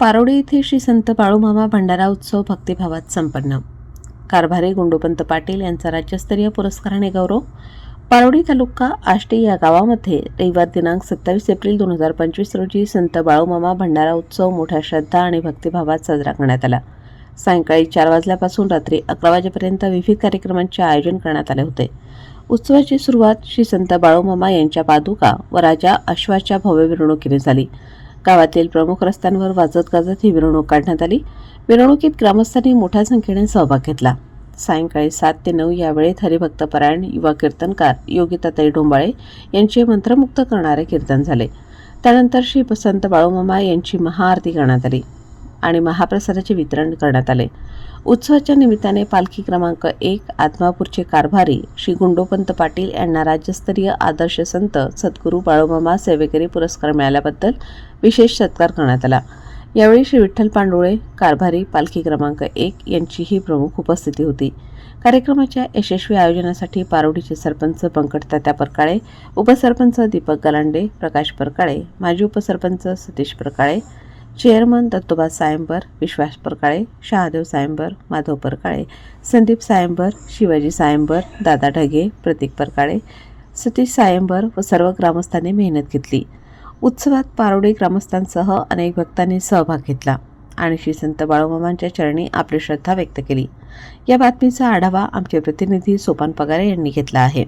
पारोडी येथे श्री संत बाळूमामा भंडारा उत्सव भक्तिभावात संपन्न. कारभारी गुंडोपंत पाटील यांचा राज्यस्तरीय पुरस्काराने गौरव. पारोडी तालुका आष्टी या गावामध्ये रविवार दिनांक सत्तावीस एप्रिल दोन हजार पंचवीस रोजी संत बाळूमामा भंडारा उत्सव मोठ्या श्रद्धा आणि भक्तिभावात साजरा करण्यात आला. सायंकाळी चार वाजल्यापासून रात्री अकरा वाजेपर्यंत विविध कार्यक्रमांचे आयोजन करण्यात आले होते. उत्सवाची सुरुवात श्री संत बाळूमामा यांच्या पादुका व राजा अश्वाच्या भव्य मिरवणुकीने झाली. गावातील प्रमुख रस्त्यांवर वाजत गाजत ही मिरवणूक काढण्यात आली. मिरवणुकीत ग्रामस्थांनी मोठ्या संख्येने सहभाग घेतला. सायंकाळी सात ते नऊ या वेळेत हरिभक्तपरायण युवा कीर्तनकार योगिताताई डोंबाळे यांचे मंत्रमुक्त करणारे कीर्तन झाले. त्यानंतर श्री बसंत बाळूमामा यांची महाआरती करण्यात आली. आणि महाप्रसादाचे वितरण करण्यात आले. उत्सवाच्या निमित्ताने पालखी क्रमांक एक आत्मापूरचे कारभारी श्री गुंडोपंत पाटील यांना राज्यस्तरीय आदर्श संत सद्गुरू बाळूमामा सेवेकरी पुरस्कार मिळाल्याबद्दल विशेष सत्कार करण्यात आला. यावेळी श्री विठ्ठल पांडुळे कारभारी पालखी क्रमांक एक यांचीही प्रमुख उपस्थिती होती. कार्यक्रमाच्या यशस्वी आयोजनासाठी पारोडीचे सरपंच पंकज तात्या परकाळे उपसरपंच दीपक गलांडे प्रकाश परकाळे माजी उपसरपंच सतीश परकाळे चेअरमन दत्तोबा सायंबर विश्वास परकाळे शहादेव सायंबर माधव परकाळे संदीप सायंबर शिवाजी सायंबर दादा ढगे प्रतीक परकाळे सतीश सायंबर व सर्व ग्रामस्थांनी मेहनत घेतली. उत्सवात पारोडी ग्रामस्थांसह अनेक भक्तांनी सहभाग घेतला आणि श्री संत बाळूमामांच्या चरणी आपली श्रद्धा व्यक्त केली. या बातमीचा आढावा आमचे प्रतिनिधी सोपान पगारे यांनी घेतला आहे.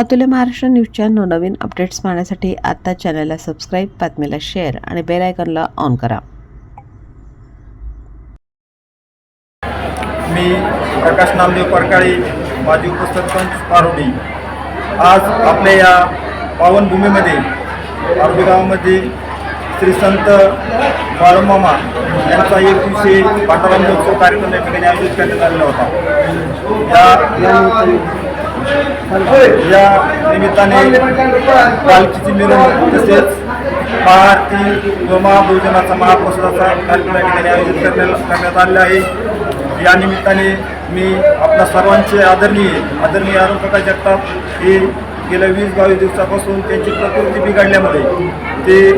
अतुल्य महाराष्ट्र न्यूजच्या नवनवीन अपडेट्स पाहण्यासाठी आत्ता चॅनलला सबस्क्राईब बातमीला शेअर आणि बेल आयकॉनला ऑन करा. मी प्रकाश नामदेव परकाळी माजी उपसरपंच पारोडी. आज आपल्या या पावनभूमीमध्ये पारोडी गावामध्ये श्री संत बाळूमामा यांचा एक दिवशी पांडुरंग कार्यक्रम या ठिकाणी आयोजित करण्यात आलेला होता. या या निमित्ताने पालखीची मिरवणूक तसेच महाआरती व महाभोजनाचा महाप्रसादाचा कार्यक्रम या ठिकाणी आयोजित करण्यात करण्यात आलेला आहे. या निमित्ताने मी आपल्या सर्वांचे आदरणीय आदरणीय अरुण प्रकाश जगताप हे गेल्या वीस बावीस दिवसापासून त्यांची प्रकृती बिघडल्यामध्ये ते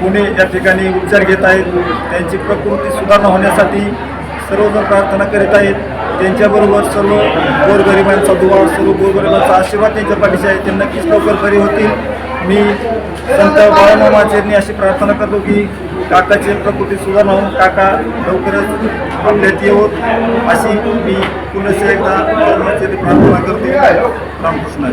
पुणे या ठिकाणी उपचार घेत आहेत. त्यांची प्रकृती सुधारणा होण्यासाठी सर्वजण प्रार्थना करीत आहेत. त्यांच्याबरोबर सर्व गोरगरिबांचा दुवा सर्व गोरगरिबांचा आशीर्वाद त्यांच्या पाठीशी आहे. ते नक्कीच लवकर बरी होतील. मी संत बाळामामाचेरनी अशी प्रार्थना करतो की काकाची प्रकृती सुधारणा होऊन काका लवकरच आपल्यात येवोत अशी मी पुन्हा एकदा बाळामामाचेरनी प्रार्थना करतो. रामकृष्ण.